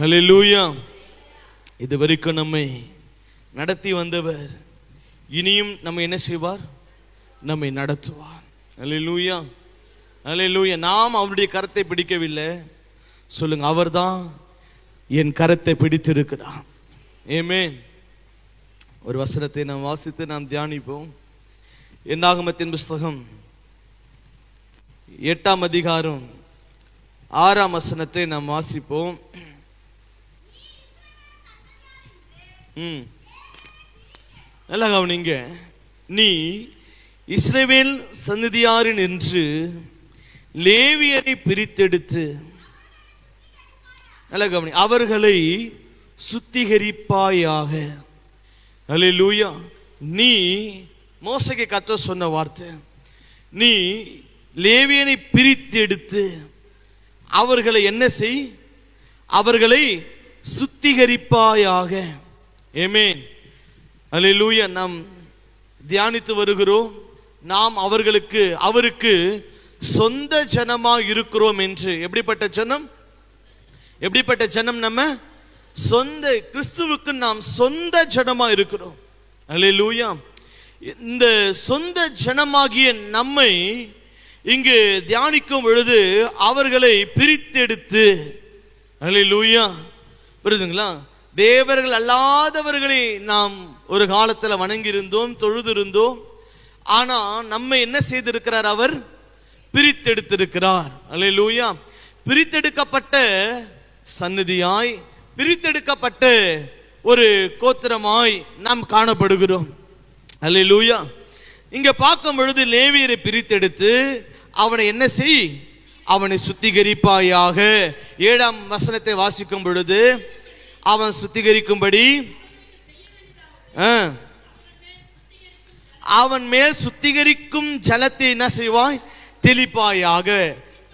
Hallelujah இது வரைக்கும் நம்மை நடத்தி வந்தவர் இனியும் நம்ம என்ன செய்வார்? நம்மை நடத்துவார். ஹalleluya. ஹalleluya. நாம் அவருடைய கரத்தை பிடிக்கவில்லை. சொல்லுங்க அவர்தான் என் கரத்தை பிடித்திருக்கிறார். ஏமேன் ஒரு வசனத்தை நாம் வாசித்து நாம் தியானிப்போம். என்னாகமத்தின் புஸ்தகம் எட்டாம் அதிகாரம் ஆறாம் வசனத்தை நாம் வாசிப்போம். ம். நல்லா கவனிங்க. நீ இஸ்ரேவேல் சந்ததியாரின் என்று லேவியரை பிரித்தெடுத்து நல்லா கவனி அவர்களை சுத்திகரிப்பாயாக. அல்லேலூயா நீ மோசைக்கு கத்த சொன்ன வார்த்தை. நீ லேவியனை பிரித்தெடுத்து அவர்களை என்ன செய்? அவர்களை சுத்திகரிப்பாயாக. ஏமேன் அலிலூய நாம் தியானித்து வருகிறோம். நாம் அவர்களுக்கு அவருக்கு சொந்த ஜனமா இருக்கிறோம் என்று. எப்படிப்பட்ட ஜனம்? எப்படிப்பட்ட ஜனம் நம்ம? சொந்த கிறிஸ்துவுக்கு நாம் சொந்த ஜனமா இருக்கிறோம். அலிலூயா இந்த சொந்த ஜனமாகிய நம்மை இங்கு தியானிக்கும் பொழுது அவர்களை பிரித்தெடுத்து. அலிலூயா புரியுதுங்களா தேவர்கள் அல்லாதவர்களை நாம் ஒரு காலத்தில் வணங்கியிருந்தோம் தொழுதிருந்தோம். ஆனா நம்மை என்ன செய்திருக்கிறார் அவர்? பிரித்தெடுத்திருக்கிறார். அல்லேலூயா. பிரித்தெடுக்கப்பட்ட சந்நிதியாய் பிரித்தெடுக்கப்பட்ட ஒரு கோத்திரமாய் நாம் காணப்படுகிறோம். அல்லேலூயா. இங்க பார்க்கும் பொழுது லேவியரை பிரித்தெடுத்து அவனை என்ன செய்? அவனை சுத்திகரிப்பாயாக. ஏழாம் வசனத்தை வாசிக்கும் பொழுது அவன் சுத்திகரிக்கும்படி ஆ, அவன் மேல் சுத்திகரிக்கும் ஜலத்தை என்ன செய்வாய்? தெளிப்பாயாக.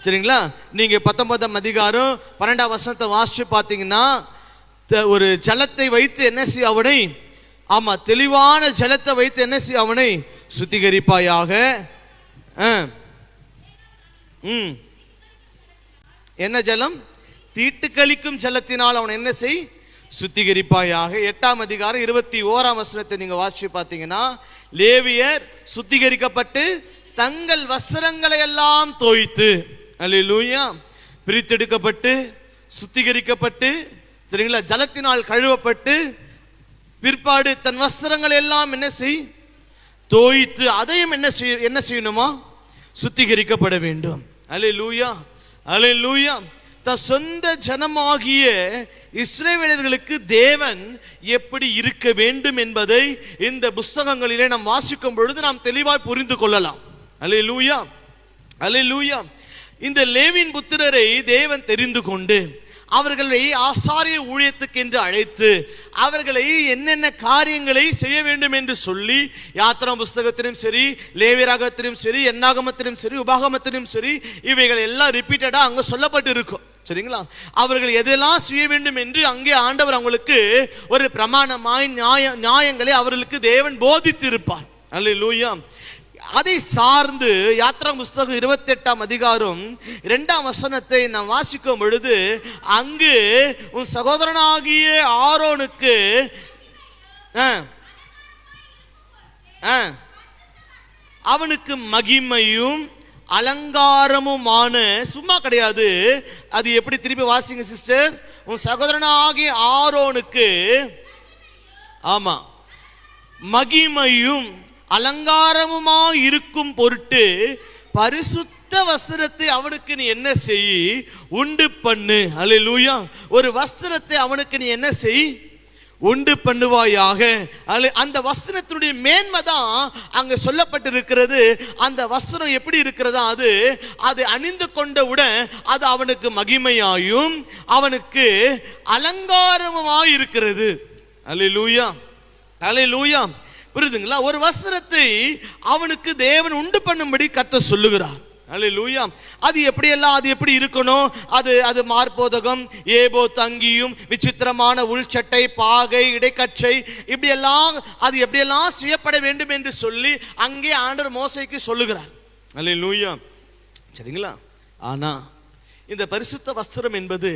சரிங்களா? நீங்க பத்தொன்பதாம் அதிகாரம் பன்னெண்டாம் வருஷத்தை வாசிச்சு பார்த்தீங்கன்னா த- ஒரு ஜலத்தை வைத்து என்ன செய்ய அவனை ஆமா தெளிவான ஜலத்தை வைத்து என்ன செய்ய அவனை சுத்திகரிப்பாயாக. ஆ. ம். என்ன ஜலம்? தீட்டு கழிக்கும் ஜலத்தினால் அவன் என்ன செய்? சுத்திகரிப்பாயாக. எட்டாம் அதிகாரம் இருபத்தி ஓராம் வசனத்தை நீங்க வாசிச்சு பார்த்தீங்கன்னா லேவியர் சுத்திகரிக்கப்பட்டு தங்கள் வஸ்திரங்களை எல்லாம் தோய்த்து அல்லேலூயா பிரித்தெடுக்கப்பட்டு சுத்திகரிக்கப்பட்டு சரிங்களா ஜலத்தினால் கழுவப்பட்டு பிற்பாடு தன் வஸ்திரங்கள் எல்லாம் என்ன செய் தோய்த்து அதையும் என்ன செய் என்ன செய்யணுமா? சுத்திகரிக்கப்பட வேண்டும். அலே லூயா அலே லூயா தன் சொந்த ஜனமாகிய இஸ்ரேவேலர்களுக்கு தேவன் எப்படி இருக்க வேண்டும் என்பதை இந்த புஸ்தகங்களிலே நாம் வாசிக்கும் பொழுது நாம் தெளிவாய் புரிந்து கொள்ளலாம். அலே லூயா அலே லூயா இந்த லேவின் புத்திரரை தேவன் தெரிந்து கொண்டு அவர்களை ஆசாரிய ஊழியத்துக்கு என்று அழைத்து அவர்களை என்னென்ன காரியங்களை செய்ய வேண்டும் என்று சொல்லி யாத்திரா புஸ்தகத்திலும் சரி லேவியராகத்திலும் சரி என்னாகமத்திலும் சரி உபாகமத்திலும் சரி இவைகள் எல்லாம் ரிப்பீட்டடாக அங்கே சொல்லப்பட்டு இருக்கும் சரிங்களா? அவர்கள் எதெல்லாம் செய்ய வேண்டும் என்று அங்கே ஆண்டவர் அவங்களுக்கு ஒரு பிரமாணமாய் நியாய நியாயங்களை அவர்களுக்கு தேவன் போதித்து அல்ல லூயா அதை சார்ந்து யாத்ரா புஸ்தகம் இருபத்தி எட்டாம் அதிகாரம் இரண்டாம் வசனத்தை நாம் வாசிக்கும் பொழுது அங்கு உன் சகோதரனாகிய ஆரோனுக்கு அவனுக்கு மகிமையும் அலங்காரமுமான சும்மா கிடையாது. அது எப்படி திருப்பி வாசிங்க சிஸ்டர் உன் சகோதரனாகிய ஆரோனுக்கு ஆமா மகிமையும் அலங்காரமுமா இருக்கும் பொருட்டு பரிசுத்த வஸ்திரத்தை அவனுக்கு நீ என்ன செய்? உண்டு பண்ணு. அல்லேலூயா ஒரு வஸ்திரத்தை அவனுக்கு நீ என்ன செய்? உண்டு பண்ணுவாயாக. அந்த வஸ்திரத்தினுடைய மேன்மை தான் அங்க சொல்லப்பட்டிருக்கிறது. அந்த வஸ்திரம் எப்படி இருக்கிறதா அது அது அணிந்து கொண்டவுடன் அது அவனுக்கு மகிமையாயும் அவனுக்கு அலங்காரமாய் இருக்கிறது. அல்லேலூயா அல்லேலூயா. புரியுதுங்களா? ஒரு வஸ்திரத்தை அவனுக்கு தேவன் உண்டு பண்ணும்படி கத்த சொல்லுகிறார். அல்லேலூயா அது எப்படியெல்லாம் அது எப்படி இருக்கணும்? அது அது மார்போதகம் ஏபோ தங்கியும் விசித்திரமான உள்சட்டை பாகை இடைக்கச்சை இப்படியெல்லாம் அது எப்படியெல்லாம் செய்யப்பட வேண்டும் என்று சொல்லி அங்கே ஆண்டவர் மோசைக்கு சொல்லுகிறார். அல்லேலூயா சரிங்களா? ஆனா இந்த பரிசுத்த வஸ்திரம் என்பது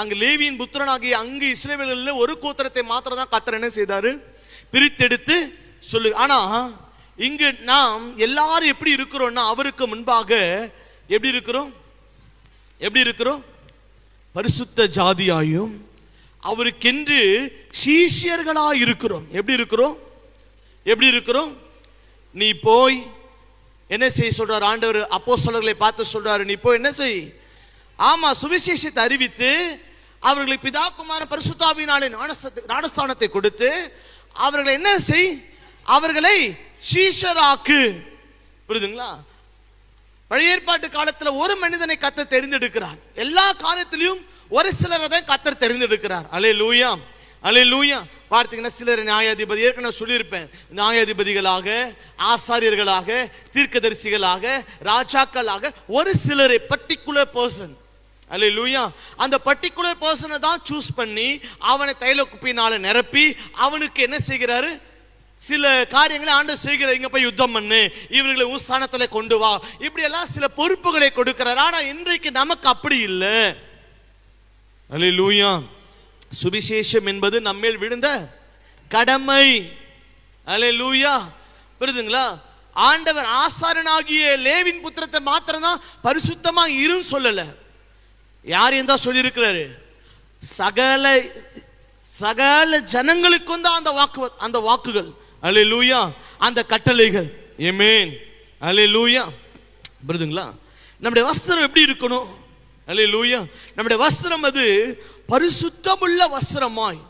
அங்கு லேவியின் புத்திரனாகிய அங்கு இஸ்ரேவேலில் ஒரு கோத்திரத்தை மாத்திரம் தான் கத்தர் என்ன செய்தாரு? பிரித்தெடுத்து சொல்லு ஆனா இங்கு நாம் எல்லாரும் எப்படி இருக்கிறோம்னா அவருக்கு முன்பாக எப்படி இருக்கிறோம்? எப்படி இருக்கிறோம்? பரிசுத்த ஜாதியாயும் அவருக்கென்று சீஷியர்களாய் இருக்கிறோம். எப்படி இருக்கிறோம்? எப்படி இருக்கிறோம்? நீ போய் என்ன செய்ய சொல்றார்? ஆண்டவர் அப்போ அப்போஸ்தலர்களை பார்த்து சொல்றாரு நீ போய் என்ன செய்? ஆமா சுவிசேஷத்தை அறிவித்து அவர்களை பிதா குமார பரிசுத்தாவினாலே ஞானஸ்தானத்தை கொடுத்து அவர்களை என்ன செய்? அவர்களை சீஷராக்கு. புரியுதுங்களா? பழைய ஏற்பாட்டு காலத்துல ஒரு மனிதனை கத்தர் தெரிந்தெடுக்கிறார். எல்லா காரியத்திலையும் ஒரு சிலரை தான் கத்தர் தெரிந்தெடுக்கிறார். அலே லூயா அலே லூயா பார்த்தீங்கன்னா சிலர் நியாயாதிபதி ஏற்கனவே சொல்லியிருப்பேன். நியாயாதிபதிகளாக ஆசாரியர்களாக தீர்க்கதரிசிகளாக ராஜாக்களாக ஒரு சிலரை பர்டிகுலர் பர்சன் அலே லூயா அந்த பர்டிகுலர் பர்சனை தான் சூஸ் பண்ணி அவனை தைல குப்பினால நிரப்பி அவனுக்கு என்ன செய்கிறாரு? சில காரியங்களை ஆண்டு செய்கிற இங்க போய் யுத்தம் பண்ணு. இவர்களை உஸ்தானத்தில் கொண்டு வா. இப்படி எல்லாம் சில பொறுப்புகளை கொடுக்கிறார். ஆனா இன்றைக்கு நமக்கு அப்படி இல்லை. லூயா சுவிசேஷம் என்பது நம்மேல் விழுந்த கடமை. அல்லேலூயா புரியுதுங்களா? ஆண்டவர் ஆசாரனாகிய லேவின் புத்திரத்தை மாத்திரம் தான் பரிசுத்தமா இருன்னு சொல்லல. யாரையும் தான் சொல்லியிருக்கிறாரு? சகல சகல ஜனங்களுக்கும் தான் அந்த வாக்கு அந்த வாக்குகள். அல்லேலூயா அந்த கட்டளைகள். எமேன் அலே லூயா புரியுதுங்களா நம்முடைய வஸ்திரம் எப்படி இருக்கணும்? அல்லேலூயா நம்முடைய வஸ்திரம் அது பரிசுத்தமுள்ள வஸ்திரமாய்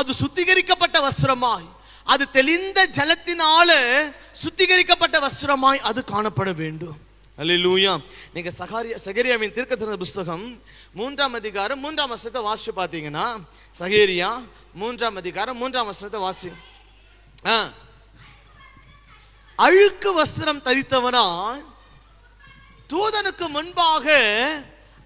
அது சுத்திகரிக்கப்பட்ட வஸ்திரமாய் அது தெளிந்த ஜலத்தினால சுத்திகரிக்கப்பட்ட வஸ்திரமாய் அது காணப்பட வேண்டும். அல்லேலூயா நீங்க சகாரியா சகரியாவின் திறந்த புஸ்தகம் மூன்றாம் அதிகாரம் மூன்றாம் வசனத்தை வாசிச்சு பார்த்தீங்கன்னா சகேரியா மூன்றாம் அதிகாரம் மூன்றாம் வசனத்தை வாசி அழுக்கு வஸ்திரம் தரித்தவனா தூதனுக்கு முன்பாக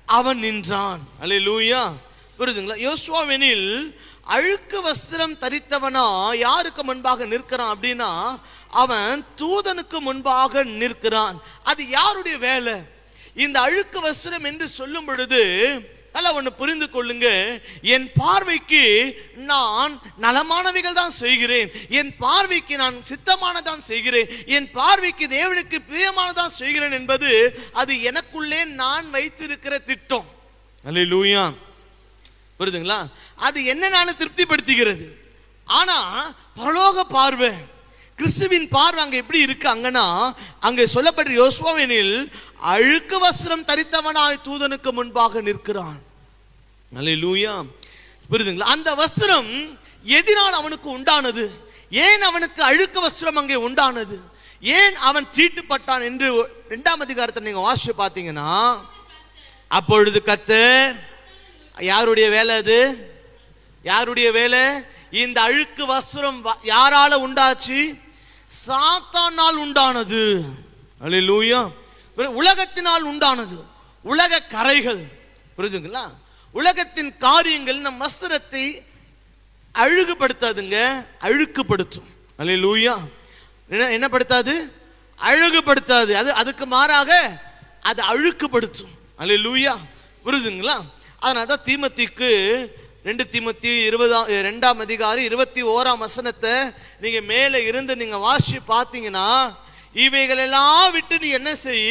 அவன் நின்றான். அல்லேலூயா புரியுதுங்களா? யோசுவாவெனில் அழுக்கு வஸ்திரம் தரித்தவனா யாருக்கு முன்பாக நிற்கிறான் அப்படின்னா அவன் தூதனுக்கு முன்பாக நிற்கிறான். அது யாருடைய வேலை? இந்த அழுக்கு வஸ்திரம் என்று சொல்லும் பொழுது நல்லா ஒன்று புரிந்து கொள்ளுங்க. என் பார்வைக்கு நான் நலமானவைகள் தான் செய்கிறேன். என் பார்வைக்கு நான் சித்தமானதான் செய்கிறேன். என் பார்வைக்கு தேவனுக்கு பிரியமானதான் செய்கிறேன் என்பது அது எனக்குள்ளே நான் வைத்திருக்கிற திட்டம். அல்லேலூயா புரியுதுங்களா? அது என்ன நான் திருப்திப்படுத்துகிறது. ஆனா பரலோக பார்வை கிறிஸ்துவின் பார்வை அங்க எப்படி இருக்கு அங்கன்னா அங்க சொல்லப்பட்ட யோசுவாவெனில் அழுக்கு வஸ்திரம் தரித்தவனாய் தூதனுக்கு முன்பாக நிற்கிறான். அல்லேலூயா புரியுதுங்களா? அந்த வஸ்திரம் எதினால் அவனுக்கு உண்டானது? ஏன் அவனுக்கு அழுக்கு வஸ்திரம் அங்கே உண்டானது? ஏன் அவன் தீட்டுப்பட்டான் என்று இரண்டாம் அதிகாரத்தை நீங்க வாசிச்சு பார்த்தீங்கன்னா அப்பொழுது கத்து யாருடைய வேலை அது? யாருடைய வேலை? இந்த அழுக்கு வஸ்திரம் வ- யாரால உண்டாச்சு? சாத்தானால் உண்டானது. அல்லேலூயா உலகத்தினால் உண்டானது. உலக கரைகள். புரியுதுங்களா? உலகத்தின் காரியங்கள் நம் வஸ்திரத்தை அழுகுபடுத்தாதுங்க அழுக்குப்படுத்தும் அல்லேலூயா. என்ன என்ன படுத்தாது? அழகுபடுத்தாது. அது அதுக்கு மாறாக அது அழுக்குப்படுத்தும் அல்லேலூயா. புரியுதுங்களா அதனால தான் தீமத்திக்கு ரெண்டு தீமத்தி இருபதாம் ரெண்டாம் அதிகாரி இருபத்தி ஓராம் வசனத்தை நீங்க மேலே இருந்து நீங்க வாசி பார்த்தீங்கன்னா இவைகள் எல்லாம் விட்டு நீ என்ன செய்?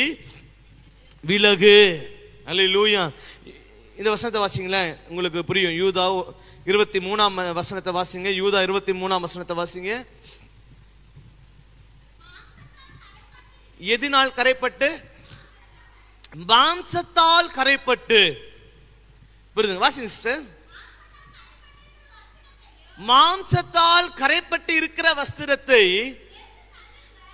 விலகு. அல்லேலூயா. இந்த வசனத்தை வாசிங்களேன் உங்களுக்கு புரியும். யூதா இருபத்தி மூணாம் வசனத்தை வாசிங்க. யூதா இருபத்தி மூணாம் வசனத்தை வாசிங்க. எதினால் கரைப்பட்டு? மாம்சத்தால் கரைப்பட்டு. புரியுது வாசிங்க சிஸ்டர். மாம்சத்தால் கரைப்பட்டு இருக்கிற வஸ்திரத்தை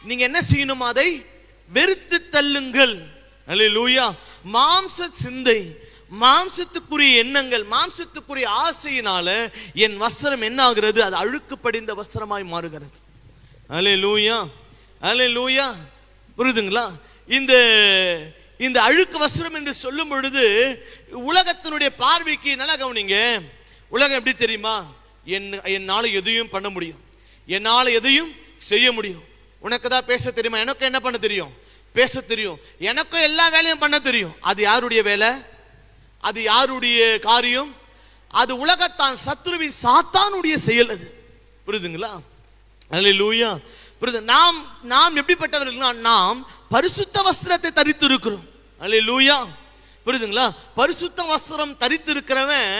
நீங்க என்ன செய்யணும் அதை? வெறுத்து தள்ளுங்கள். அல்லேலூயா. மாம்ச சிந்தை. மாம்சத்துக்குரிய எண்ணங்கள் மாம்சத்துக்குரிய ஆசையினால என் வஸ்திரம் என்ன ஆகிறது அது அழுக்கு படிந்த வஸ்திரமாய் மாறுகிறது. அலே லூயா அலே லூயா புரியுதுங்களா? இந்த இந்த அழுக்கு வஸ்திரம் என்று சொல்லும் பொழுது உலகத்தினுடைய பார்வைக்கு நல்லா கவனிங்க? உலகம் எப்படி தெரியுமா? என் என்னால் எதையும் பண்ண முடியும். என்னால் எதையும் செய்ய முடியும். உனக்கு தான் பேச தெரியுமா? எனக்கு என்ன பண்ண தெரியும்? பேச தெரியும். எனக்கும் எல்லா வேலையும் பண்ண தெரியும். அது யாருடைய வேலை? அது யாருடைய காரியம்? அது உலகத்தான் சத்ருவின் சாத்தானுடைய செயல் அது. புரியுதுங்களா? அல்லேலூயா புரியுது. நாம் நாம் எப்படிப்பட்டவர்கள்னா நாம் பரிசுத்த வஸ்திரத்தை தரித்து இருக்கிறோம் அல்லேலூயா புரியுதுங்களா? பரிசுத்த வஸ்திரம் தரித்து இருக்கிறவன்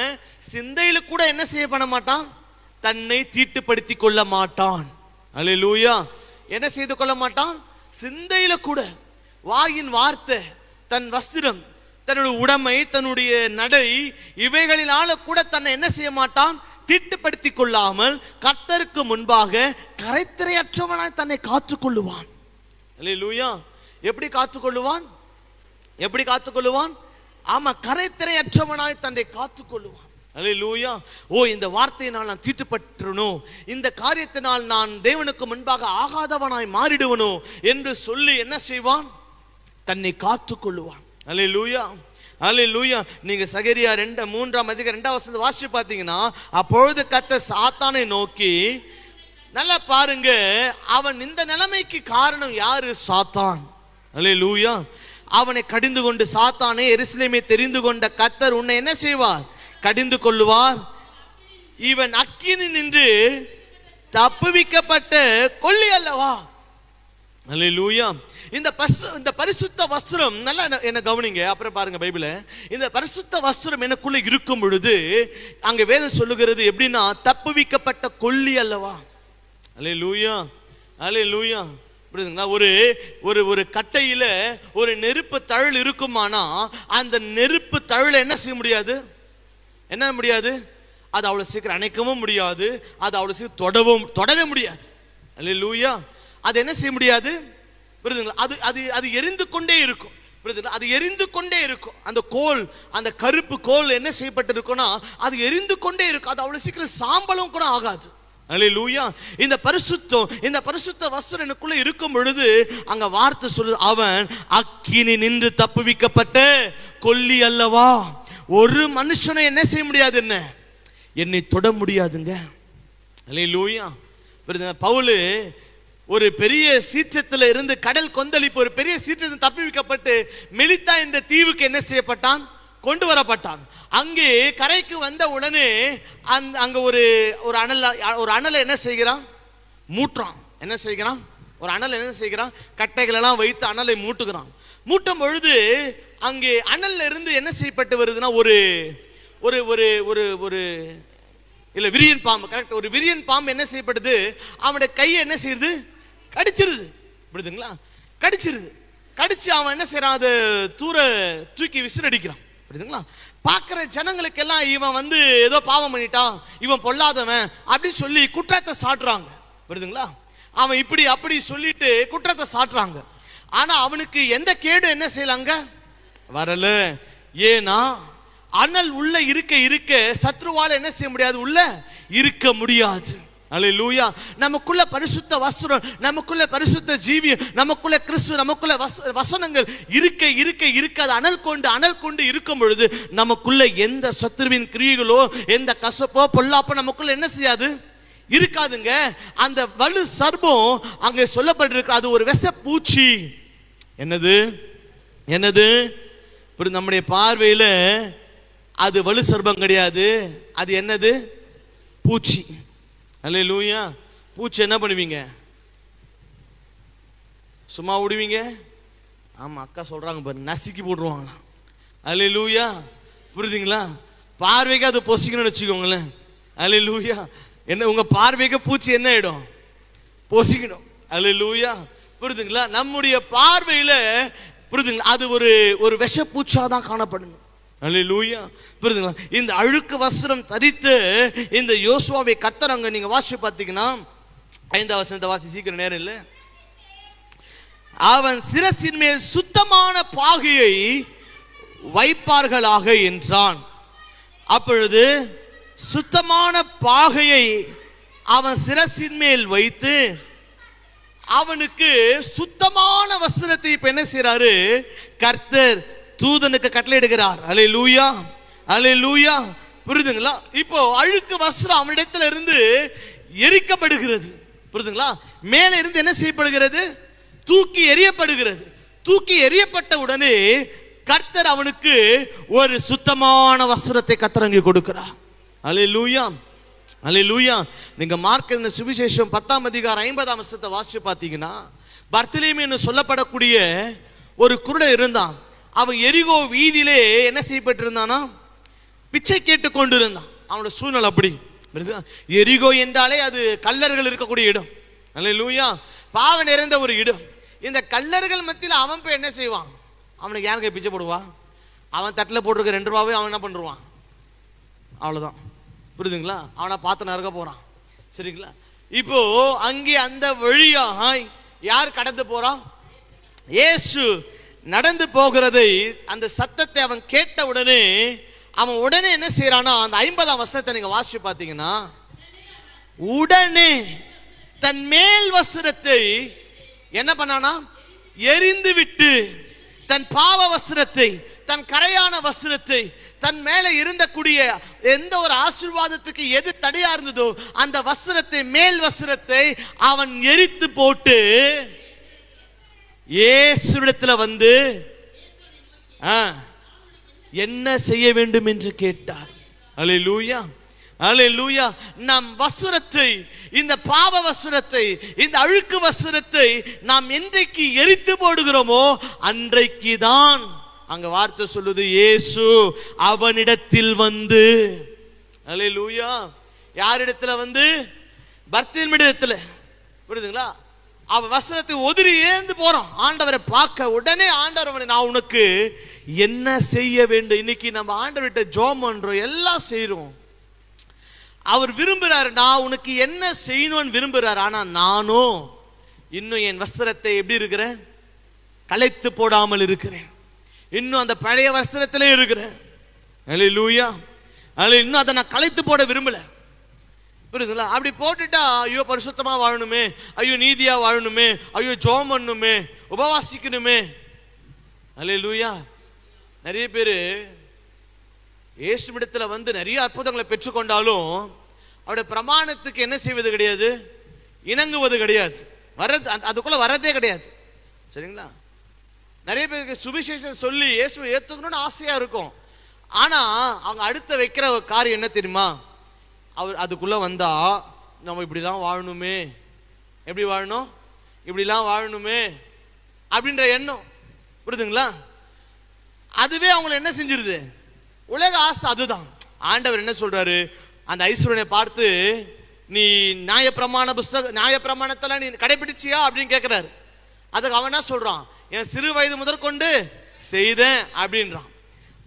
சிந்தையில கூட என்ன செய்ய பண்ண மாட்டான்? தன்னை தீட்டுப்படுத்தி கொள்ள மாட்டான். அல்லேலூயா என்ன செய்து கொள்ள மாட்டான்? சிந்தையில கூட. வாயின் வார்த்தை தன் வஸ்திரம் தன்னுடைய உடைமை தன்னுடைய நடை இவைகளினால கூட தன்னை என்ன செய்ய மாட்டான்? தீட்டுப்படுத்திக் கொள்ளாமல் கத்தருக்கு முன்பாக கரைத்திரையற்றவனாய் தன்னை காத்துக்கொள்ளுவான் அல்லேலூயா எப்படி காத்துக்கொள்ளுவான் எப்படி காத்துக்கொள்ளுவான் ஆமா கரைத்திரையற்றவனாய் தன்னை காத்துக்கொள்ளுவான் அல்லேலூயா ஓ இந்த வார்த்தையினால் நான் தீட்டுப்பட்டுறனோ? இந்த காரியத்தினால் நான் தேவனுக்கு முன்பாக ஆகாதவனாய் மாறிடுவனோ? என்று சொல்லி என்ன செய்வான்? தன்னை காத்துக்கொள்ளுவான் அல்லேலூயா லூயா நீங்க சகரியா ரெண்டு மூன்றாம் அதிக ரெண்டாம் வசந்த வாசிச்சு பார்த்தீங்கன்னா அப்பொழுது கத்த சாத்தானை நோக்கி நல்லா பாருங்க அவன் இந்த நிலைமைக்கு காரணம் யாரு? சாத்தான். அல்லேலூயா அவனை கடிந்து கொண்டு சாத்தானே எருசலேமே தெரிந்து கொண்ட கத்தர் உன்னை என்ன செய்வார்? கடிந்து கொள்ளுவார். இவன் அக்கினி நின்று தப்புவிக்கப்பட்ட கொல்லி அல்லவா? அலையிலூயா இந்த பசு இந்த பரிசுத்த வஸ்திரம் நல்லா என்ன- கவனிங்க? அப்புறம் பாருங்க பைபிள. இந்த பரிசுத்த வஸ்திரம் எனக்குள்ள இருக்கும் பொழுது அங்க வேதம் சொல்லுகிறது எப்படின்னா தப்புவிக்கப்பட்ட கொல்லி அல்லவா? அலே லூயா அலே அல்லேலூயா புரியுதுங்களா ஒரு ஒரு ஒரு கட்டையில ஒரு நெருப்பு தழல் இருக்குமானா அந்த நெருப்பு தழலை என்ன செய்ய முடியாது? என்ன முடியாது? அது அவ்வளவு சீக்கிரம் அணைக்கவும் முடியாது. அது அவ்வளவு சீக்கிரம் தொடவும் தொடவே முடியாது. அல்லேலூயா அது என்ன செய்ய முடியாது? புரியுதுங்களா அது அது அது எரிந்து கொண்டே இருக்கும். புரியுதுங்களா அது எரிந்து கொண்டே இருக்கும். அந்த கோல் அந்த கருப்பு கோல் என்ன செய்யப்பட்டிருக்கும்னா அது எரிந்து கொண்டே இருக்கும். அது அவ்வளவு சீக்கிரம் சாம்பலும் கூட ஆகாது. அல்லேலூயா இந்த பரிசுத்தம் இந்த பரிசுத்த வஸ்திரம் எனக்குள்ள இருக்கும் பொழுது அங்க வார்த்தை சொல்லுது அவன் அக்கினி நின்று தப்புவிக்கப்பட்ட கொல்லி அல்லவா? ஒரு மனுஷனை என்ன செய்ய முடியாது என்ன? என்னை தொட முடியாதுங்க. அல்லேலூயா பவுலு ஒரு பெரிய சீற்றத்தில் இருந்து கடல் கொந்தளிப்பு ஒரு பெரிய சீற்றத்தில் தப்பி வைக்கப்பட்டு மெலித்தா என்ற தீவுக்கு என்ன செய்யப்பட்டான்? கொண்டு வரப்பட்டான். அங்கே கரைக்கு வந்த உடனே அந்த அங்க ஒரு ஒரு அனல் ஒரு அனலை என்ன செய்கிறான்? மூட்டுறான். என்ன செய்கிறான்? ஒரு அனல் என்ன செய்கிறான்? கட்டைகளெல்லாம் வைத்து அனலை மூட்டுகிறான். மூட்டும் பொழுது அங்கே அனல்ல இருந்து என்ன செய்யப்பட்டு வருதுன்னா ஒரு ஒரு ஒரு ஒரு ஒரு இல்லை விரியன் பாம்பு கரெக்ட் ஒரு விரியன் பாம்பு என்ன செய்யப்படுது? அவனுடைய கையை என்ன செய்யுது? கடிச்சிருது. புரியுதுங்களா? கடிச்சிருது. கடிச்சு அவன் என்ன செய்யறான் அதை தூர தூக்கி விசிறடிக்கிறான் புரியுதுங்களா? பார்க்குற ஜனங்களுக்கெல்லாம் இவன் வந்து ஏதோ பாவம் பண்ணிட்டான். இவன் பொல்லாதவன் அப்படின்னு சொல்லி குற்றத்தை சாட்டுறாங்க. புரியுதுங்களா? அவன் இப்படி அப்படி சொல்லிட்டு குற்றத்தை சாட்டுறாங்க. ஆனா அவனுக்கு எந்த கேடு என்ன செய்யலாங்க? வரல. ஏன்னா அனல் உள்ள இருக்க இருக்க சத்ருவால என்ன செய்ய முடியாது? உள்ள இருக்க முடியாது. அலையூயா நமக்குள்ள பரிசுத்த வஸ்திரம் நமக்குள்ள பரிசுத்த ஜீவியம் நமக்குள்ள கிறிஸ்து நமக்குள்ள வச- வசனங்கள் இருக்க இருக்க இருக்க அது அனல் கொண்டு அனல் கொண்டு இருக்கும் பொழுது நமக்குள்ள எந்த சத்துருவின் கிரியைகளோ எந்த கசப்போ பொல்லாப்போ நமக்குள்ள என்ன செய்யாது? இருக்காதுங்க. அந்த வலு சர்பம் அங்கே சொல்லப்பட்டிருக்கு. அது ஒரு விஷ பூச்சி என்னது? என்னது? இப்படி நம்முடைய பார்வையில் அது வலு சர்பம் கிடையாது. அது என்னது? பூச்சி. அல்ல லூயா பூச்சி என்ன பண்ணுவீங்க? சும்மா விடுவீங்க ஆமாம் அக்கா சொல்கிறாங்க பாரு நசுக்கி போட்டுருவாங்களாம். அல்ல லூயா புரியுதுங்களா? பார்வைக்கு அது பொசிக்கணும்னு வச்சுக்கோங்களேன். அல்ல லூயா என்ன உங்கள் பார்வைக்கு பூச்சி என்ன ஆகிடும் பொசிக்கணும். அல்ல லூயா புரியுதுங்களா? நம்முடைய பார்வையில் புரியுதுங்களா? அது ஒரு ஒரு விஷப்பூச்சா தான் காணப்படணும் அல்லேலூயா புரியுதுங்களா? இந்த அழுக்கு வஸ்திரம் தரித்து இந்த யோசுவாவை கத்துறாங்க நீங்க வாசி பார்த்தீங்கன்னா ஐந்தாவது வசனத்தை வாசி சீக்கிரம் நேரம் இல்லை. அவன் சிரசின் மேல் சுத்தமான பாகையை வைப்பார்களாக என்றான். அப்பொழுது சுத்தமான பாகையை அவன் சிரசின் மேல் வைத்து அவனுக்கு சுத்தமான வஸ்திரத்தை இப்ப என்ன செய்யறாரு கர்த்தர் தூதனுக்கு கட்டளையிடுகிறார் அலே லூயா அலை லூயா புரியுதுங்களா இப்போ அழுக்கு வஸ்திரம் அவனிடத்துல இருந்து எரிக்கப்படுகிறது. புரியுதுங்களா மேலே இருந்து என்ன செய்யப்படுகிறது? தூக்கி எரியப்படுகிறது தூக்கி எறியப்பட்ட உடனே கர்த்தர் அவனுக்கு ஒரு சுத்தமான வஸ்திரத்தை கத்தரங்கி கொடுக்கிறார். அலே லூயா அலே லூயா நீங்க மார்க் இந்த சுவிசேஷம் பத்தாம் அதிகாரம் ஐம்பதாம் வருஷத்தை வாசிச்சு பார்த்தீங்கன்னா பர்த்தலேமி சொல்லப்படக்கூடிய ஒரு குருடன் இருந்தான். அவன் எரிகோ வீதியிலே என்ன செய்யப்பட்டிருந்தானா? பிச்சை கேட்டு கொண்டு இருந்தான் அவனோட சூழ்நிலை அப்படி. எரிகோ என்றாலே அது கல்லர்கள் இருக்கக்கூடிய இடம். அல்ல லூயா பாவ நிறைந்த ஒரு இடம். இந்த கல்லர்கள் மத்தியில் அவன் போய் என்ன செய்வான்? அவனுக்கு யாருக்கு பிச்சை போடுவா? அவன் தட்டில் போட்டிருக்க ரெண்டு ரூபாவே அவன் என்ன பண்ணுவான்? அவ்வளோதான் புரியுதுங்களா? அவனை பார்த்து நறுக்க போகிறான் சரிங்களா? இப்போ அங்கே அந்த வழியாக யார் கடந்து போகிறான் ஏசு நடந்து போகிறதை அந்த சத்தத்தை அவன் கேட்ட உடனே அவன் உடனே என்ன செய்யறானா அந்த ஐம்பதாம் வசனத்தை நீங்க வாசிச்சு பார்த்தீங்கன்னா உடனே தன் மேல் வஸ்திரத்தை என்ன பண்ணானா எரிந்து விட்டு தன் பாவ வஸ்திரத்தை தன் கரையான வஸ்திரத்தை தன் மேலே இருந்தக்கூடிய எந்த ஒரு ஆசீர்வாதத்துக்கு எது தடையா இருந்ததோ அந்த வஸ்திரத்தை மேல் வஸ்திரத்தை அவன் எரித்து போட்டு இயேசுவிடத்துல வந்து ஆ, என்ன செய்ய வேண்டும் என்று கேட்டார். அலே லூயா நம் வசுரத்தை இந்த பாவ வசுரத்தை இந்த அழுக்கு வசுரத்தை நாம் என்றைக்கு எரித்து போடுகிறோமோ அன்றைக்கு தான் அங்க வார்த்தை சொல்லுது இயேசு அவனிடத்தில் வந்து. அல்லேலூயா யாரிடத்துல வந்து? பர்த்திமிடத்துல புரியுதுங்களா? அவன் வசனத்தை உதிரி ஏந்து போறான். ஆண்டவரை பார்க்க உடனே ஆண்டவர் நான் உனக்கு என்ன செய்ய வேண்டும்? இன்னைக்கு நம்ம ஆண்டவர்கிட்ட ஜோம் பண்றோம் எல்லாம் செய்யறோம் அவர் விரும்புறாரு நான் உனக்கு என்ன செய்யணும்னு விரும்புறாரு ஆனா நானும் இன்னும் என் வஸ்திரத்தை எப்படி இருக்கிறேன்? களைத்து போடாமல் இருக்கிறேன். இன்னும் அந்த பழைய வஸ்திரத்திலே இருக்கிறேன். அலி லூயா அதில் இன்னும் அதை நான் களைத்து போட விரும்பலை. புரியுதுங்களா? அப்படி போட்டுட்டா ஐயோ பரிசுத்தமாக வாழணுமே ஐயோ நீதியாக வாழணுமே ஐயோ ஜோம் பண்ணணுமே உபவாசிக்கணுமே. அல்லேலூயா. நிறைய பேர் ஏசுமிடத்தில் வந்து நிறைய அற்புதங்களை பெற்றுக்கொண்டாலும் அவருடைய பிரமாணத்துக்கு என்ன செய்வது கிடையாது? இணங்குவது கிடையாது. வர்றது அந்த- அதுக்குள்ள வர்றதே கிடையாது. சரிங்களா? நிறைய பேருக்கு சுவிசேஷம் சொல்லி இயேசுவை ஏற்றுக்கணும்னு ஆசையாக இருக்கும். ஆனால் அவங்க அடுத்த வைக்கிற காரியம் என்ன தெரியுமா? அவர் அதுக்குள்ளே வந்தால் நம்ம இப்படிலாம் வாழணுமே. எப்படி வாழணும்? இப்படிலாம் வாழணுமே. அப்படின்ற எண்ணம். புரியுதுங்களா? அதுவே அவங்கள என்ன செஞ்சிருது? உலக ஆசை அதுதான். ஆண்டவர் என்ன சொல்றாரு? அந்த ஐஸ்வரனை பார்த்து நீ நியாயப்பிரமாண புஸ்தக நியாயப்பிரமாணத்தெல்லாம் நீ கடைபிடிச்சியா? அப்படின்னு கேட்கிறாரு அதுக்கு அவன் என்ன சொல்றான்? என் சிறு வயது முதற்கொண்டு செய்தேன் அப்படின்றான்.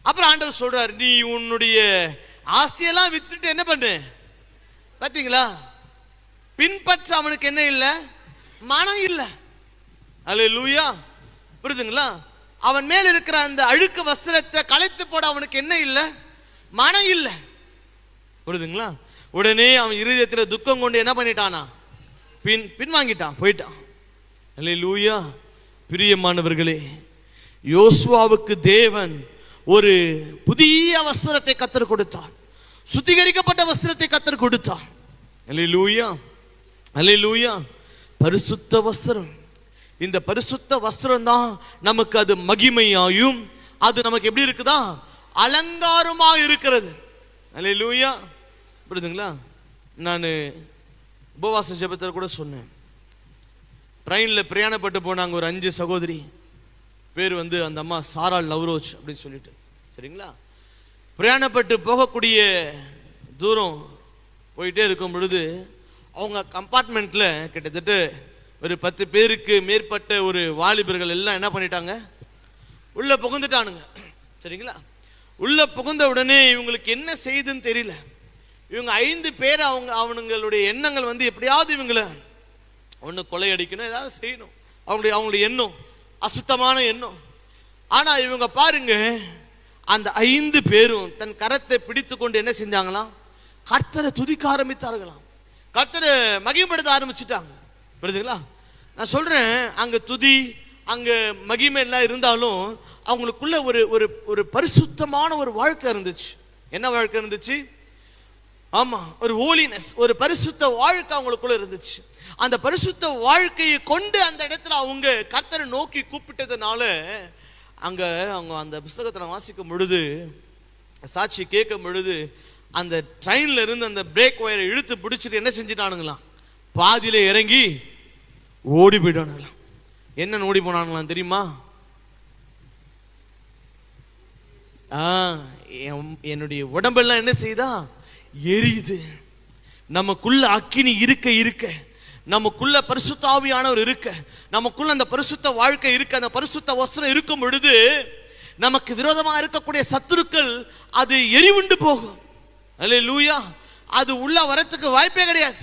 அப்புறம் ஆண்டவர் சொல்றாரு நீ உன்னுடைய ஆஸ்தியெல்லாம் வித்துட்டு என்ன பண்ணு பார்த்தீங்களா பின்பற்ற அவனுக்கு என்ன இல்லை? மனம் இல்லை. அல்ல லூயா புரியுதுங்களா? அவன் மேல் இருக்கிற அந்த அழுக்கு வஸ்திரத்தை களைத்து போட அவனுக்கு என்ன இல்லை? மனம் இல்லை. புரியுதுங்களா? உடனே அவன் இருதயத்தில் துக்கம் கொண்டு என்ன பண்ணிட்டானா? பின் பின்வாங்கிட்டான் போயிட்டான். அல்ல லூயா பிரியமானவர்களே யோசுவாவுக்கு தேவன் ஒரு புதிய வஸ்திரத்தை கத்தர் கொடுத்தார். சுத்திகரிக்கப்பட்ட வஸ்திரத்தை கத்தர் கொடுத்தார். அல்ல லூயா அல்ல லூயா பரிசுத்த வஸ்திரம். இந்த பரிசுத்த வஸ்திரம் தான் நமக்கு அது மகிமையாயும் அது நமக்கு எப்படி இருக்குதா? அலங்காரமா இருக்கிறது. அல்ல லூயா புரியுதுங்களா? நான் உபவாச ஜெபத்தில் கூட சொன்னேன். ட்ரெயினில் பிரயாணப்பட்டு போனாங்க ஒரு அஞ்சு சகோதரி. பேர் வந்து அந்த அம்மா சாரா லவ்ரோஜ் அப்படின்னு சொல்லிட்டு. சரிங்களா? பிரயாணப்பட்டு போகக்கூடிய தூரம் போயிட்டே இருக்கும் பொழுது அவங்க கம்பார்ட்மெண்ட்டில் கிட்டத்தட்ட ஒரு பத்து பேருக்கு மேற்பட்ட ஒரு வாலிபர்கள் எல்லாம் என்ன பண்ணிட்டாங்க? உள்ள புகுந்துட்டானுங்க. சரிங்களா? உள்ள புகுந்த உடனே இவங்களுக்கு என்ன செய்யுதுன்னு தெரியல. இவங்க ஐந்து பேர் அவங்க அவனுங்களுடைய எண்ணங்கள் வந்து எப்படியாவது இவங்களை ஒன்று கொள்ளையடிக்கணும் ஏதாவது செய்யணும். அவங்களுடைய அவங்களுடைய எண்ணம். அசுத்தமான எண்ணம். ஆனா இவங்க பாருங்க அந்த ஐந்து பேரும் தன் கரத்தை பிடித்து கொண்டு என்ன செஞ்சாங்களாம்? கர்த்தரை துதிக்க ஆரம்பித்தார்களாம். கர்த்தரை மகிமைப்படுத்த ஆரம்பிச்சிட்டாங்க. புரியுதுங்களா நான் சொல்றேன் அங்க துதி அங்க மகிமை எல்லாம் இருந்தாலும் அவங்களுக்குள்ள ஒரு ஒரு ஒரு பரிசுத்தமான ஒரு வாழ்க்கை இருந்துச்சு. என்ன வாழ்க்கை இருந்துச்சு? ஆமா ஒரு ஹோலினஸ் ஒரு பரிசுத்த வாழ்க்கை அவங்களுக்குள்ள இருந்துச்சு. அந்த பரிசுத்த வாழ்க்கையை கொண்டு அந்த இடத்துல அவங்க கர்த்தரை நோக்கி கூப்பிட்டதுனால அங்க அவங்க அந்த புஸ்தகத்தை வாசிக்கும் பொழுது சாட்சி கேட்கும் பொழுது அந்த ட்ரெயின்ல இருந்து அந்த பிரேக் ஒயரை இழுத்து பிடிச்சிட்டு என்ன செஞ்சிட்டானுங்களாம்? பாதியில இறங்கி ஓடி போயிட்டானுங்களாம். என்ன ஓடி போனானுங்களாம் தெரியுமா? ஆ, என்னுடைய உடம்பெல்லாம் என்ன செய்தா? எரியுது. நமக்குள்ள அக்கினி இருக்க இருக்க நமக்குள்ள பரிசுத்தாவியானவர் இருக்க நமக்குள்ள அந்த பரிசுத்த வாழ்க்கை இருக்க அந்த பரிசுத்த வஸ்திரம் இருக்கும் பொழுது நமக்கு விரோதமாக இருக்கக்கூடிய சத்துருக்கள் அது எரிவுண்டு போகும். அலே லூயா அது உள்ள வரத்துக்கு வாய்ப்பே கிடையாது.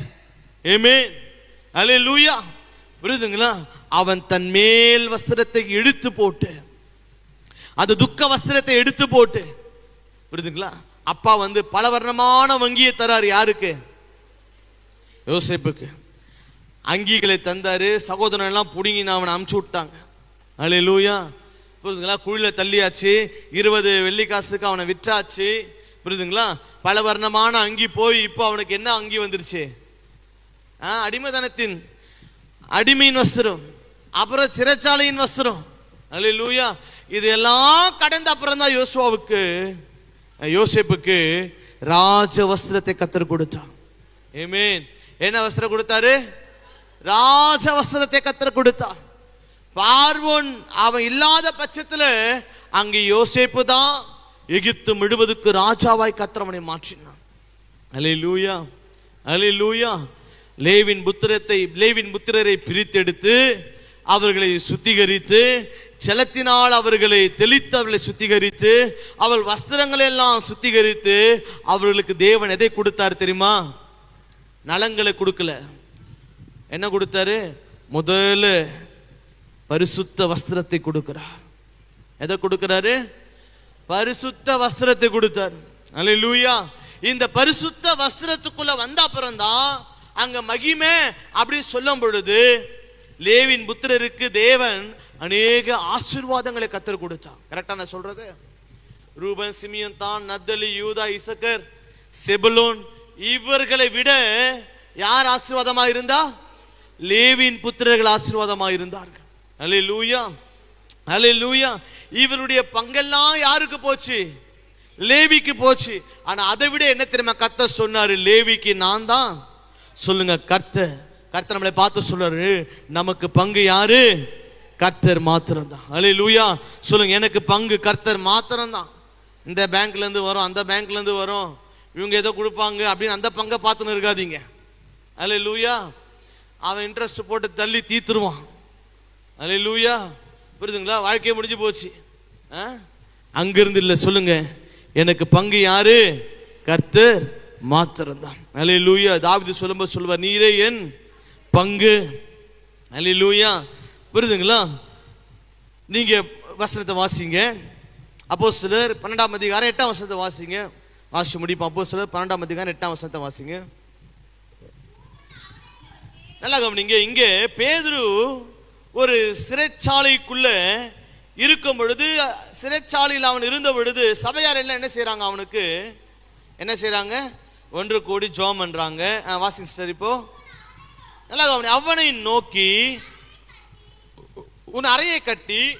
ஏமே அலே லூயா புரியுதுங்களா? அவன் தன் மேல் வஸ்திரத்தை எடுத்து போட்டு அது துக்க வஸ்திரத்தை எடுத்து போட்டு புரியுதுங்களா? அப்பா வந்து பல வர்ணமான வங்கியை தராரு யாருக்கு? யோசிப்புக்கு. அங்கிகளை தந்தாரு. சகோதரன் எல்லாம் நான் அவனை அமுச்சு விட்டாங்க. அலே லூயா புரியுதுங்களா? குழியில தள்ளியாச்சு. இருபது வெள்ளிக்காசுக்கு அவனை விற்றாச்சு. புரியுதுங்களா? பல வர்ணமான அங்கி போய் இப்போ அவனுக்கு என்ன அங்கி வந்துருச்சு? ஆ, அடிமையின் வஸ்திரம். அப்புறம் சிறைச்சாலையின் வஸ்திரம். அல்ல லூயா இது எல்லாம் கடந்த அப்புறம் தான் யோசுவாவுக்கு யோசேப்புக்கு ராஜ வஸ்திரத்தை கத்தர் கொடுத்தான் ஏமேன் என்ன வஸ்திரம் கொடுத்தாரு? ராஜவசனத்தை வஸ்திரத்தை கத்தர் கொடுத்தார் பார்வோன் அவன் இல்லாத பட்சத்தில் அங்கே யோசிப்பு தான் எகிப்து முழுவதுக்கு ராஜாவாய் கத்திரவனை மாற்றினான். அலே லூயா அலே லூயா லேவின் புத்திரத்தை லேவின் புத்திரரை பிரித்தெடுத்து அவர்களை சுத்திகரித்து செலத்தினால் அவர்களை தெளித்து அவர்களை சுத்திகரித்து அவள் வஸ்திரங்களை எல்லாம் சுத்திகரித்து அவர்களுக்கு தேவன் எதை கொடுத்தார் தெரியுமா? நலங்களை கொடுக்கல. என்ன கொடுத்தாரு? முதல்ல பரிசுத்த வஸ்திரத்தை கொடுக்கிறார். எதை கொடுக்கிறாரு? பரிசுத்த வஸ்திரத்தை கொடுத்தார். லூயா இந்த பரிசுத்த வஸ்திரத்துக்குள்ள வந்த அப்புறம்தான் அங்க மகிமை அப்படின்னு சொல்லும் பொழுது லேவின் புத்திரருக்கு தேவன் அநேக ஆசீர்வாதங்களை கத்தர் கொடுத்தான் கரெக்டா நான் சொல்றது? ரூபன் சிமியன் தான் நத்தலி யூதா இசக்கர் செபலோன் இவர்களை விட யார் ஆசீர்வாதமா இருந்தா? லேவின் புத்திரர்கள் ஆசீர்வாதமாக இருந்தார்கள். அலே லூயா அலே லூயா இவருடைய பங்கெல்லாம் யாருக்கு போச்சு? லேவிக்கு போச்சு. ஆனா அதை விட என்ன தெரியுமா கத்த சொன்னாரு? லேவிக்கு நான் தான். சொல்லுங்க கர்த்தர். கர்த்தர் நம்மளை பார்த்து சொல்றாரு நமக்கு பங்கு யாரு? கர்த்தர் மாத்திரம் தான் அலே லூயா சொல்லுங்க எனக்கு பங்கு கர்த்தர் மாத்திரம் தான் இந்த பேங்க்ல இருந்து வரும் அந்த பேங்க்ல இருந்து வரும். இவங்க ஏதோ கொடுப்பாங்க அப்படின்னு அந்த பங்கை பார்த்துன்னு இருக்காதீங்க. அலே லூயா அவன் இன்ட்ரெஸ்ட் போட்டு தள்ளி தீத்துருவான் அலே லூயா புரியுதுங்களா வாழ்க்கையே முடிஞ்சு போச்சு. ஆ? அங்கிருந்து இல்லை சொல்லுங்க. எனக்கு பங்கு யாரு? கர்த்தர் மாத்திரம்தான். அலே லூயா தாவிது சொல்லும்போது சொல்லுவார் நீரே என் பங்கு. அலே லூயா புரியுதுங்களா நீங்க வசனத்தை வாசிங்க. அப்போ சிலர் பன்னெண்டாம் அதிகாரம் எட்டாம் வசனத்தை வாசிங்க. வாசி முடிப்போம். அப்போ சிலர் பன்னெண்டாம் அதிகாரம் எட்டாம் வசனத்தை வாசிங்க. நல்லா கவனிங்க. இங்கே பேதுரு ஒரு சிறைச்சாலைக்குள்ள இருக்கும் பொழுது சிறைச்சாலையில் அவன் இருந்த பொழுது சபையார் எல்லாம் என்ன செய்கிறாங்க அவனுக்கு? என்ன செய்கிறாங்க ஒன்று கூடி ஜோம் பண்றாங்க. ஆ, சிஸ்டர் இப்போ. நல்லா கவனி அவனை நோக்கி உன் அறையை கட்டி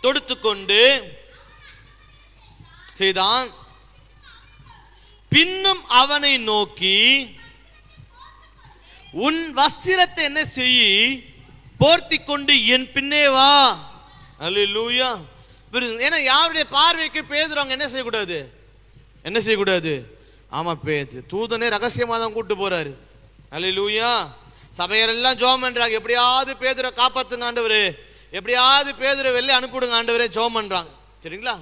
தொடுத்து கொண்டு செய்தான். பின்னும் அவனை நோக்கி உன் வஸ்திரத்தை என்ன செய்? போர்த்தி கொண்டு என் பின்னே வா. புரியுது? ஏன்னா யாருடைய பார்வைக்கு பேதுறவங்க என்ன செய்யக்கூடாது? என்ன செய்யக்கூடாது? ஆமா பேது. தூதனே ரகசியமா தான் கூட்டு போறாரு. அல்லேலூயா சபையரெல்லாம் ஜோம் பண்றாங்க. எப்படியாவது பேதுரை காப்பாத்துங்க ஆண்டவரே. எப்படியாவது பேதுரை வெளில அனுப்பிவிடுங்க ஆண்டவரே. ஜோம் பண்றாங்க. சரிங்களா?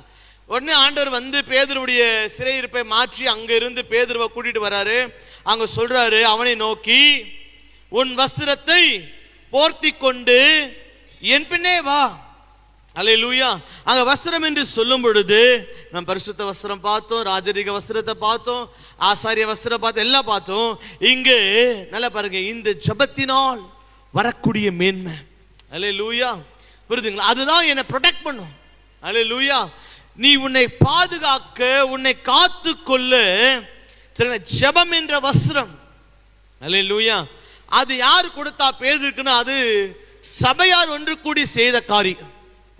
உடனே ஆண்டவர் வந்து பேதுருவுடைய சிறையிருப்பை மாற்றி அங்க இருந்து பேதுருவை கூட்டிட்டு வராரு. அங்க சொல்றாரு அவனை நோக்கி உன் வஸ்திரத்தை போர்த்தி கொண்டு என் பின்னே வா. அல்லேலூயா அங்க வஸ்திரம் என்று சொல்லும் பொழுது நம்ம பரிசுத்த வஸ்திரம் பார்த்தோம் ராஜரிக வஸ்திரத்தை பார்த்தோம் ஆசாரிய வஸ்திரம் பார்த்தோம் எல்லாம் பார்த்தோம். இங்கு நல்லா பாருங்க இந்த ஜபத்தினால் வரக்கூடிய மேன்மை. லூயா புரியுதுங்களா அதுதான் என்னை ப்ரொடெக்ட் பண்ணும். அல்லேலூயா நீ உன்னை பாதுகாக்க உன்னை காத்து கொள்ள சரிங்களா ஜெபம் என்ற வஸ்திரம். அல்லேலூயா அது யார் கொடுத்தா பேதுருக்குன்னா அது சபையார் ஒன்று கூடி செய்த காரியம்.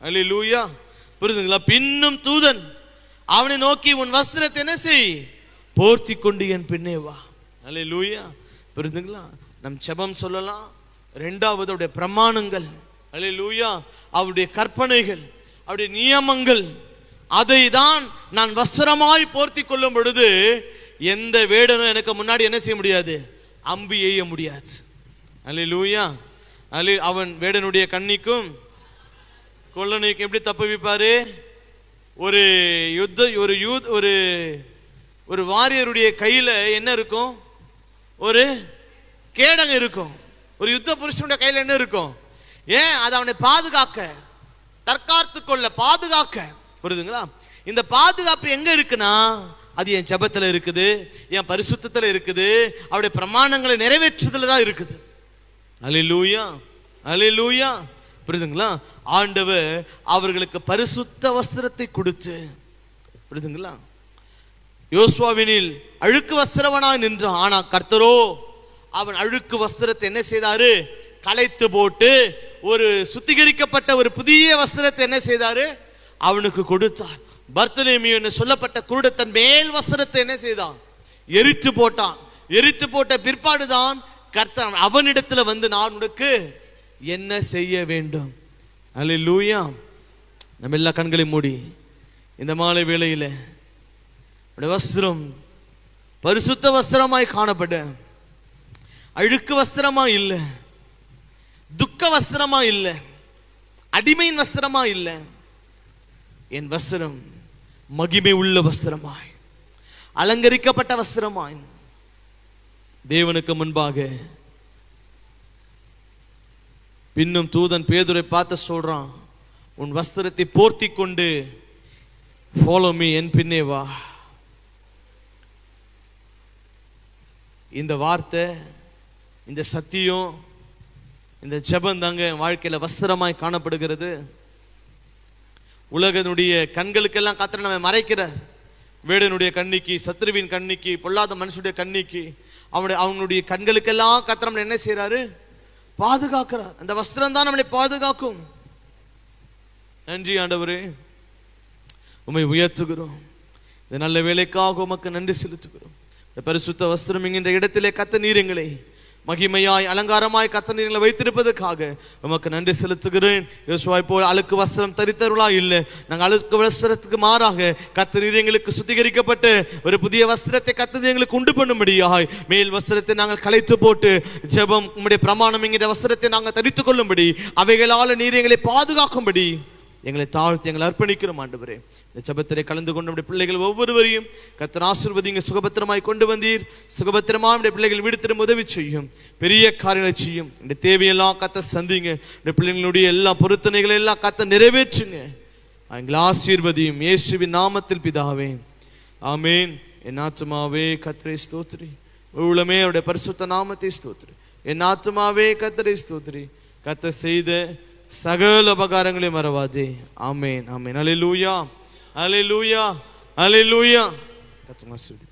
அல்லேலூயா புரியுதுங்களா பின்னும் தூதன் அவனை நோக்கி உன் வஸ்திரத்தை என்ன செய்? போர்த்தி கொண்டு என் பின்னே வா. அல்ல லூயா புரியுதுங்களா நம் செபம் சொல்லலாம். ரெண்டாவது அவருடைய பிரமாணங்கள். அல்ல லூயா அவருடைய கற்பனைகள் அவருடைய நியமங்கள். அதை தான் நான் வஸ்திரமாய் போர்த்தி கொள்ளும் பொழுது எந்த வேடனும் எனக்கு முன்னாடி என்ன செய்ய முடியாது? அம்பு எய்ய முடியாது. அல்ல லூயா அல்ல அவன் வேடனுடைய கண்ணிக்கும் கொள்ளனுக்கும் எப்படி தப்புவிப்பாரு ஒரு யுத்த ஒரு யூத் ஒரு ஒரு வாரியருடைய கையில் என்ன இருக்கும்? ஒரு கேடகம் இருக்கும். ஒரு யுத்த புருஷனுடைய கையில் என்ன இருக்கும்? ஏன்? அது அவனை பாதுகாக்க தற்காத்து கொள்ள பாதுகாக்க. புரியுதுங்களா இந்த பாதுகாப்பு எங்க இருக்குன்னா அது என் ஜபத்தில் இருக்குது என் பரிசுத்தத்தில் இருக்குது அவருடைய பிரமாணங்களை நிறைவேற்றுதல் தான் இருக்குது. அலிலூயா அலிலூயா புரியுதுங்களா? ஆண்டவர் அவர்களுக்கு பரிசுத்த வஸ்திரத்தை கொடுத்து புரியுதுங்களா? யோசுவாவினில் அழுக்கு வஸ்திரவனாய் நின்றான் ஆனா கர்த்தரோ அவன் அழுக்கு வஸ்திரத்தை என்ன செய்தாரு? களைத்து போட்டு ஒரு சுத்திகரிக்கப்பட்ட ஒரு புதிய வஸ்திரத்தை என்ன செய்தாரு? அவனுக்கு கொடுத்தார். பர்த்தலேமியு என்று சொல்லப்பட்ட குருடத்தன் மேல் வஸ்திரத்தை என்ன செய்தான்? எரித்து போட்டான். எரித்து போட்ட பிற்பாடுதான் கர்த்தன் அவனிடத்துல வந்து நான் உனக்கு என்ன செய்ய வேண்டும்? அல்லேலூயா. நம்ம எல்லா கண்களையும் மூடி இந்த மாலை வேளையில் வஸ்திரம் பரிசுத்த வஸ்திரமாய் காணப்பட. அழுக்கு வஸ்திரமா இல்லை. துக்க வஸ்திரமா இல்லை. அடிமையின் வஸ்திரமா இல்லை. என் வஸ்திரம் மகிமை உள்ள வஸ்திரமாய். அலங்கரிக்கப்பட்ட வஸ்திரமாய். தேவனுக்கு முன்பாக பின்னும் தூதன் பேதுரை பார்த்து சொல்றான் உன் வஸ்திரத்தை போர்த்தி கொண்டு ஃபாலோ மீ என் பின்னே வா. இந்த வார்த்தை இந்த சத்தியம் இந்த ஜபம் தாங்க என் வாழ்க்கையில வஸ்திரமாய் காணப்படுகிறது. உலகனுடைய கண்களுக்கெல்லாம் கத்திர நம்ம மறைக்கிறார். வேடனுடைய கண்ணிக்கு சத்ருவின் கண்ணிக்கு பொல்லாத மனுஷனுடைய கண்ணிக்கு அவனுடைய அவனுடைய கண்களுக்கெல்லாம் கத்திர நம்மளை என்ன செய்யறாரு பாதுகாக்கிறார். அந்த வஸ்திரம் தான் நம்மளை பாதுகாக்கும். நன்றி ஆண்டவரே. உம்மை உயர்த்துகிறோம். இந்த நல்ல வேலைக்காக உமக்கு நன்றி செலுத்துகிறோம். இந்த பரிசுத்த வஸ்திரம் என்கின்ற இடத்திலே கத்த நீரங்களை மகிமையாய் அலங்காரமாய் கத்தனீர்களை வைத்திருப்பதற்காக உமக்கு நன்றி செலுத்துகிறேன். யோசுவாய் போல் அழுக்கு வஸ்திரம் தரித்தருளா இல்லை. நாங்கள் அழுக்கு வஸ்திரத்துக்கு மாறாக கத்தனீர் எங்களுக்கு சுத்திகரிக்கப்பட்டு ஒரு புதிய வஸ்திரத்தை கத்தனி எங்களுக்கு உண்டு பண்ணும்படியாய் மேல் வஸ்திரத்தை நாங்கள் கலைத்து போட்டு ஜெபம் உம்முடைய பிரமாணம் என்கிற வஸ்திரத்தை நாங்கள் தரித்து கொள்ளும்படி அவைகளால் நீர் எங்களை பாதுகாக்கும்படி எங்களை தாழ்த்தி எங்களை அர்ப்பணிக்கிறோம் ஆண்டவரே. இந்த ஜெபத்திலே கலந்து கொண்டு நம்முடைய பிள்ளைகள் ஒவ்வொருவரையும் கத்தர் ஆசிர்வதிங்க சுகபத்திரமாய் கொண்டு வந்தீர். சுகபத்திரமா நம்முடைய பிள்ளைகள் வீடு திரும்ப உதவி செய்யும். பெரிய காரியங்களை செய்யும். இந்த தேவையெல்லாம் கத்த சந்திங்க. இந்த பிள்ளைங்களுடைய எல்லா பொருத்தனைகளை எல்லாம் கத்த நிறைவேற்றுங்க. எங்களை ஆசீர்வதியும் இயேசுவின் நாமத்தில் பிதாவே. ஆமேன். என் ஆத்மாவே கத்திரை ஸ்தோத்ரி. உள்ளமே அவருடைய பரிசுத்த நாமத்தை ஸ்தோத்ரி. என் ஆத்மாவே கத்திரை ஸ்தோத்ரி. கத்த செய்த சகல உபகாரங்களையும் மறவாதே. ஆமேன் ஆமேன். அலையூயா அலையூயா அலையூயா கத்தமா ஆசீர்வதி